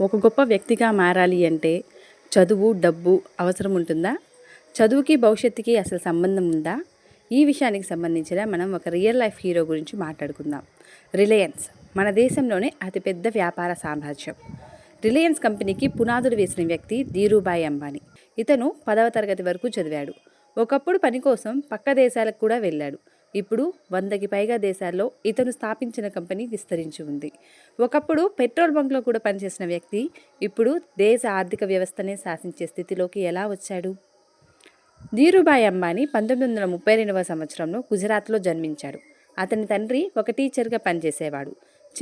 ఒక గొప్ప వ్యక్తిగా మారాలి అంటే చదువు డబ్బు అవసరం ఉంటుందా? చదువుకి భవిష్యత్తుకి అసలు సంబంధం ఉందా? ఈ విషయానికి సంబంధించిన మనం ఒక రియల్ లైఫ్ హీరో గురించి మాట్లాడుకుందాం. రిలయన్స్ మన దేశంలోనే అతిపెద్ద వ్యాపార సామ్రాజ్యం. రిలయన్స్ కంపెనీకి పునాదులు వేసిన వ్యక్తి ధీరుభాయ్ అంబానీ. ఇతను పదవ తరగతి వరకు చదివాడు. ఒకప్పుడు పని కోసం పక్క దేశాలకు కూడా వెళ్ళాడు. ఇప్పుడు వందకి పైగా దేశాల్లో ఇతను స్థాపించిన కంపెనీ విస్తరించి ఉంది. ఒకప్పుడు పెట్రోల్ బంక్లో కూడా పనిచేసిన వ్యక్తి ఇప్పుడు దేశ ఆర్థిక వ్యవస్థనే శాసించే స్థితిలోకి ఎలా వచ్చాడు? ధీరుభాయ్ అంబానీ పంతొమ్మిది వందల ముప్పై రెండవ సంవత్సరంలో గుజరాత్లో జన్మించాడు. అతని తండ్రి ఒక టీచర్గా పనిచేసేవాడు.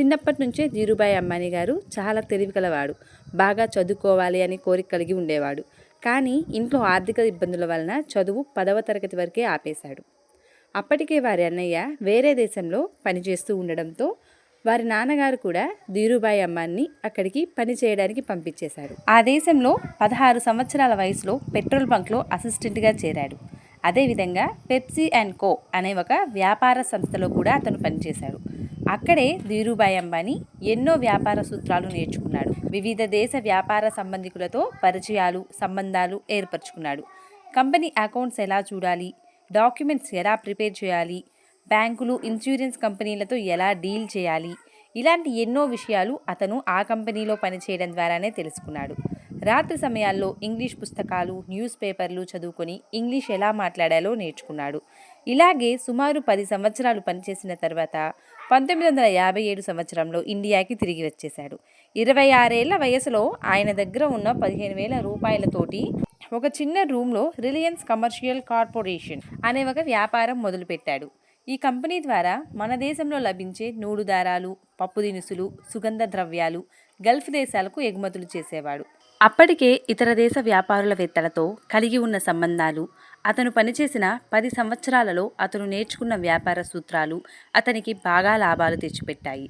చిన్నప్పటి నుంచే ధీరుభాయ్ అంబానీ గారు చాలా తెలివిగలవాడు బాగా చదువుకోవాలి అని కోరిక కలిగి ఉండేవాడు. కానీ ఇంట్లో ఆర్థిక ఇబ్బందుల వలన చదువు పదవ తరగతి వరకే ఆపేశాడు. అప్పటికే వారి అన్నయ్య వేరే దేశంలో పనిచేస్తూ ఉండడంతో వారి నాన్నగారు కూడా ధీరుబాయి అమ్మాన్ని అక్కడికి పని చేయడానికి పంపించేశారు. ఆ దేశంలో పదహారు సంవత్సరాల వయసులో పెట్రోల్ బంక్లో అసిస్టెంట్గా చేరాడు. అదేవిధంగా పెప్సీ అండ్ కో అనే ఒక వ్యాపార సంస్థలో కూడా అతను పనిచేశాడు అక్కడే ధీరుబాయి అంబానీ ఎన్నో వ్యాపార సూత్రాలు నేర్చుకున్నాడు. వివిధ దేశ వ్యాపార సంబంధికులతో పరిచయాలు సంబంధాలు ఏర్పరచుకున్నాడు. కంపెనీ అకౌంట్స్ ఎలా చూడాలి? డాక్యుమెంట్స్ ఎలా ప్రిపేర్ చేయాలి? బ్యాంకులు ఇన్సూరెన్స్ కంపెనీలతో ఎలా డీల్ చేయాలి? ఇలాంటి ఎన్నో విషయాలు అతను ఆ కంపెనీలో పనిచేయడం ద్వారానే తెలుసుకున్నాడు. రాత్రి సమయాల్లో ఇంగ్లీష్ పుస్తకాలు న్యూస్ పేపర్లు చదువుకొని ఇంగ్లీష్ ఎలా మాట్లాడాలో నేర్చుకున్నాడు. ఇలాగే సుమారు పది సంవత్సరాలు పనిచేసిన తర్వాత పంతొమ్మిది వందల యాభై ఏడు సంవత్సరంలో ఇండియాకి తిరిగి వచ్చేశాడు. ఇరవై ఆరేళ్ళ వయసులో ఆయన దగ్గర ఉన్న పదిహేను వేల రూపాయలతోటి ఒక చిన్న రూమ్లో రిలయన్స్ కమర్షియల్ కార్పొరేషన్ అనే ఒక వ్యాపారం మొదలుపెట్టాడు. ఈ కంపెనీ ద్వారా మన దేశంలో లభించే నూలు దారాలు పప్పు దినుసులు సుగంధ ద్రవ్యాలు గల్ఫ్ దేశాలకు ఎగుమతులు చేసేవాడు. అప్పటికే ఇతర దేశ వ్యాపారులవేత్తలతో కలిగి ఉన్న సంబంధాలు అతను పనిచేసిన పది సంవత్సరాలలో అతను నేర్చుకున్న వ్యాపార సూత్రాలు అతనికి బాగా లాభాలు తెచ్చిపెట్టాయి.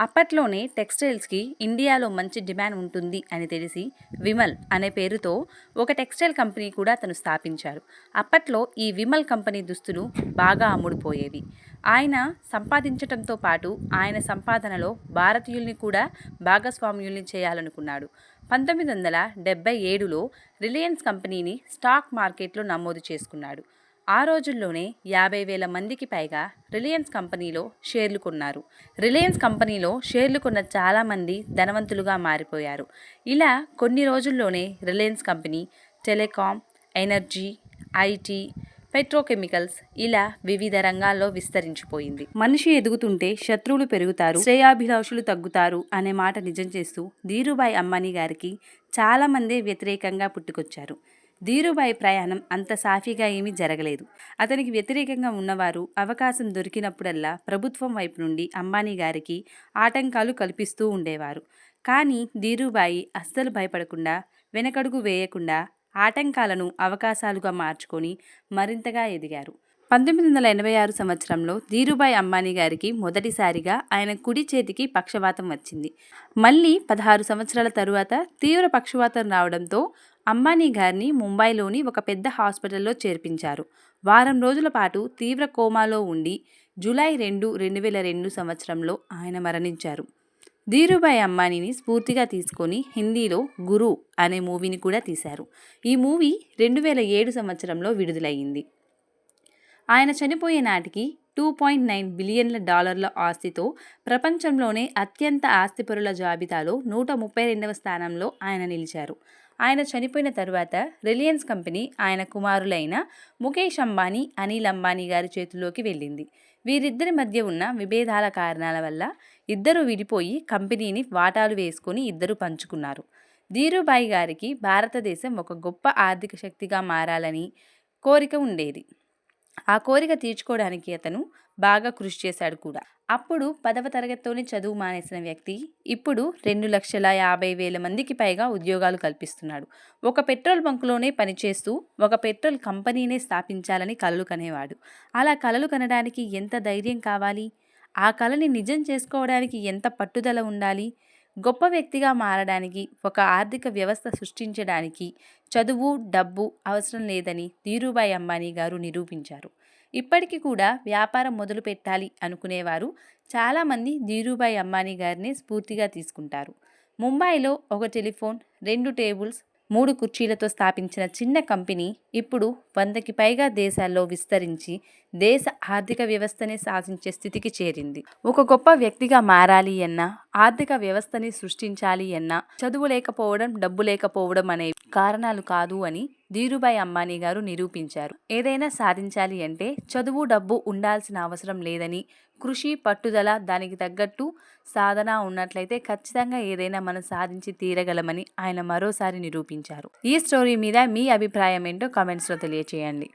అప్పట్లోనే టెక్స్టైల్స్కి ఇండియాలో మంచి డిమాండ్ ఉంటుంది అని తెలిసి విమల్ అనే పేరుతో ఒక టెక్స్టైల్ కంపెనీ కూడా అతను స్థాపించారు. అప్పట్లో ఈ విమల్ కంపెనీ దుస్తులు బాగా అమ్ముడుపోయేవి. ఆయన సంపాదించటంతో పాటు ఆయన సంపాదనలో భారతీయుల్ని కూడా భాగస్వామ్యుల్ని చేయాలనుకున్నాడు. పంతొమ్మిది వందల డెబ్బై ఏడులో రిలయన్స్ కంపెనీని స్టాక్ మార్కెట్లో నమోదు చేసుకున్నాడు. ఆ రోజుల్లోనే యాభై వేల మందికి పైగా రిలయన్స్ కంపెనీలో షేర్లు కొన్నారు. రిలయన్స్ కంపెనీలో షేర్లు కొన్న చాలామంది ధనవంతులుగా మారిపోయారు. ఇలా కొన్ని రోజుల్లోనే Reliance company telecom energy IT petrochemicals ఇలా వివిధ రంగాల్లో విస్తరించిపోయింది. మనిషి ఎదుగుతుంటే శత్రువులు పెరుగుతారు శ్రేయాభిలాషులు తగ్గుతారు అనే మాట నిజం చేస్తూ ధీరుభాయ్ అంబానీ గారికి చాలామందే వ్యతిరేకంగా పుట్టుకొచ్చారు. ధీరుభాయ్ ప్రయాణం అంత సాఫీగా ఏమీ జరగలేదు. అతనికి వ్యతిరేకంగా ఉన్నవారు అవకాశం దొరికినప్పుడల్లా ప్రభుత్వం వైపు నుండి అంబానీ గారికి ఆటంకాలు కల్పిస్తూ ఉండేవారు. కానీ ధీరుభాయి అస్సలు భయపడకుండా వెనకడుగు వేయకుండా ఆటంకాలను అవకాశాలుగా మార్చుకొని మరింతగా ఎదిగారు. పంతొమ్మిది వందల ఎనభై ఆరు సంవత్సరంలో ధీరుభాయ్ అంబానీ గారికి మొదటిసారిగా ఆయన కుడి చేతికి పక్షవాతం వచ్చింది. మళ్ళీ పదహారు సంవత్సరాల తరువాత తీవ్ర పక్షవాతం రావడంతో అంబానీ గారిని ముంబైలోని ఒక పెద్ద హాస్పిటల్లో చేర్పించారు. వారం రోజుల పాటు తీవ్ర కోమాలో ఉండి జూలై రెండు రెండు వేల రెండు సంవత్సరంలో ఆయన మరణించారు. ధీరుభాయ్ అంబానీని స్ఫూర్తిగా తీసుకొని హిందీలో గురు అనే మూవీని కూడా తీశారు. ఈ మూవీ రెండు వేల ఏడు సంవత్సరంలో విడుదలయ్యింది. ఆయన చనిపోయే నాటికి టూ పాయింట్ నైన్ బిలియన్ల డాలర్ల ఆస్తితో ప్రపంచంలోనే అత్యంత ఆస్తిపరుల జాబితాలో నూట ముప్పై రెండవ స్థానంలో ఆయన నిలిచారు. ఆయన చనిపోయిన తరువాత రిలయన్స్ కంపెనీ ఆయన కుమారులైన ముఖేష్ అంబానీ అనిల్ అంబానీ గారి చేతుల్లోకి వెళ్ళింది. వీరిద్దరి మధ్య ఉన్న విభేదాల కారణాల వల్ల ఇద్దరు విడిపోయి కంపెనీని వాటాలు వేసుకొని ఇద్దరు పంచుకున్నారు. ధీరుబాయి గారికి భారతదేశం ఒక గొప్ప ఆర్థిక శక్తిగా మారాలని కోరిక ఉండేది. ఆ కోరిక తీర్చుకోవడానికి అతను బాగా కృషి చేశాడు కూడా. అప్పుడు పదవ తరగతితోనే చదువు మానేసిన వ్యక్తి ఇప్పుడు రెండు లక్షల యాభై వేల మందికి పైగా ఉద్యోగాలు కల్పిస్తున్నాడు. ఒక పెట్రోల్ బంకులోనే పనిచేస్తూ ఒక పెట్రోల్ కంపెనీనే స్థాపించాలని కలలు కనేవాడు. అలా కలలు కనడానికి ఎంత ధైర్యం కావాలి? ఆ కళని నిజం చేసుకోవడానికి ఎంత పట్టుదల ఉండాలి? గొప్ప వ్యక్తిగా మారడానికి ఒక ఆర్థిక వ్యవస్థ సృష్టించడానికి చదువు డబ్బు అవసరం లేదని ధీరుభాయ్ అంబానీ గారు నిరూపించారు. ఇప్పటికీ కూడా వ్యాపారం మొదలు పెట్టాలి అనుకునేవారు చాలామంది ధీరుభాయ్ అంబానీ గారిని స్ఫూర్తిగా తీసుకుంటారు. ముంబైలో ఒక టెలిఫోన్ రెండు టేబుల్స్ మూడు కుర్చీలతో స్థాపించిన చిన్న కంపెనీ ఇప్పుడు వందకి పైగా దేశాల్లో విస్తరించి దేశ ఆర్థిక వ్యవస్థని శాసించే స్థితికి చేరింది. ఒక గొప్ప వ్యక్తిగా మారాలి అన్నా ఆర్థిక వ్యవస్థని సృష్టించాలి అన్నా చదువు లేకపోవడం డబ్బు లేకపోవడం అనే కారణాలు కాదు అని ధీరుభాయ్ అంబానీ గారు నిరూపించారు. ఏదైనా సాధించాలి అంటే చదువు డబ్బు ఉండాల్సిన అవసరం లేదని కృషి పట్టుదల దానికి తగ్గట్టు సాధన ఉన్నట్లయితే ఖచ్చితంగా ఏదైనా మనం సాధించి తీరగలమని ఆయన మరోసారి నిరూపించారు. ఈ స్టోరీ మీద మీ అభిప్రాయం ఏంటో కామెంట్స్లో తెలియచేయండి.